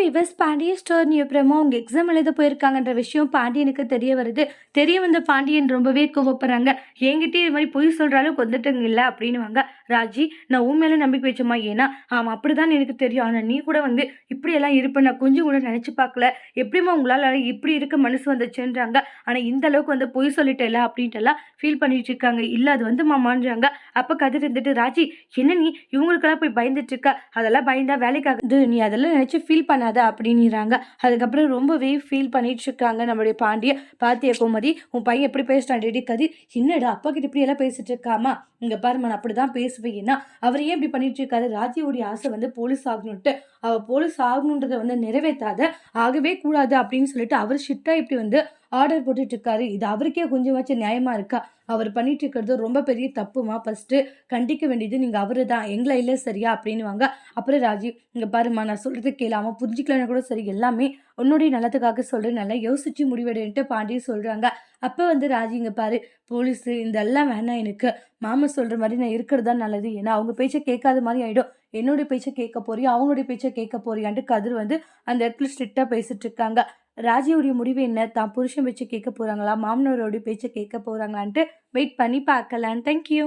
விவஸ் Pandiya store new promo அவங்க exam எழுத போயிருக்காங்கன்ற விஷயம் பாண்டியனுக்கு தெரிய வருது. தெரிய வந்த பாண்டியன் ரொம்பவே கோவப்படுறாங்க. என்கிட்டயே இது மாதிரி பொய் சொல்கிற அளவுக்கு வந்துட்டுங்க இல்லை அப்படின்னுவாங்க. ராஜி நான் உன் மேலே நம்பிக்கை வச்சோமா ஏன்னா ஆமாம் அப்படிதான் எனக்கு தெரியும். ஆனால் நீ கூட வந்து இப்படியெல்லாம் இருப்ப நான் கொஞ்சம் கூட நினச்சி பார்க்கல. எப்படிம்மா உங்களால் இப்படி இருக்க மனசு வந்துச்சுன்றாங்க. ஆனால் இந்த அளவுக்கு வந்து பொய் சொல்லிட்டேல அப்படின்ட்டுலாம் ஃபீல் பண்ணிட்டு இருக்காங்க. இல்லை அது வந்து மாமான்றாங்க அப்போ கதிர் இருந்துட்டு ராஜி என்ன நீ? இவங்களுக்கெல்லாம் போய் பயந்துட்டு இருக்க. அதெல்லாம் பயந்தா வேலைக்காகுது நீ அதெல்லாம் நினச்சி ஃபீல் பண்ண பண்ணாத அப்படின்னுறாங்க. அதுக்கப்புறம் ரொம்பவே ஃபீல் பண்ணிட்டு இருக்காங்க நம்மளுடைய பாண்டிய பாத்திய கோமதி உன் பையன் எப்படி பேசிட்டான் டேடி கதி என்னடா அப்பா கிட்ட இப்படி எல்லாம் பேசிட்டு இருக்காமா இங்க பாருமா நான் அப்படிதான் பேசுவேன் அவர் ஏன் இப்படி பண்ணிட்டு இருக்காரு ராஜியோடைய ஆசை வந்து போலீஸ் ஆகணும்ட்டு. அவ போலீஸ் ஆகணுன்றதை வந்து நிறைவேற்றாத ஆகவே கூடாது அப்படின்னு சொல்லிட்டு அவர் ஷிட்டா இப்படி வந்து ஆர்டர் போட்டுட்ருக்காரு. இது அவருக்கே கொஞ்சமாச்சும் நியாயமாக இருக்கா? அவர் பண்ணிட்டு இருக்கிறது ரொம்ப பெரிய தப்புமா? ஃபஸ்ட்டு கண்டிக்க வேண்டியது நீங்கள் அவரு தான் எங்களை இல்லை சரியா? அப்படின்னுவாங்க. அப்புறம் ராஜீவ் இங்கே பாருமா நான் சொல்கிறது கேளாம புரிஞ்சுக்கலன்னா கூட சரி எல்லாமே உன்னுடைய நலத்துக்காக சொல்கிறேன் நல்லா யோசிச்சு முடிவெடுன்ட்டு பாண்டிய சொல்கிறாங்க அப்போ வந்து ராஜி இங்கே பாரு போலீஸு இதெல்லாம் வேணாம் எனக்கு. மாமா சொல்கிற மாதிரி நான் இருக்கிறது தான் நல்லது. ஏன்னா அவங்க பேச்சை கேட்காத மாதிரி ஆகிடும் என்னுடைய பேச்சை கேட்க போறியா? அவங்களுடைய பேச்சை கேட்க போறியான்ட்டு கதிர் வந்து அந்த இடத்துல ஸ்ட்ரிக்டாக பேசிட்டு இருக்காங்க ராஜியோடைய முடிவு என்ன? தான் புருஷன் பேச்சு கேட்க போகிறாங்களா மாமனாரோடைய பேச்சை கேட்க போகிறாங்களான்ட்டு வெயிட் பண்ணி பார்க்கலாம் தேங்க்யூ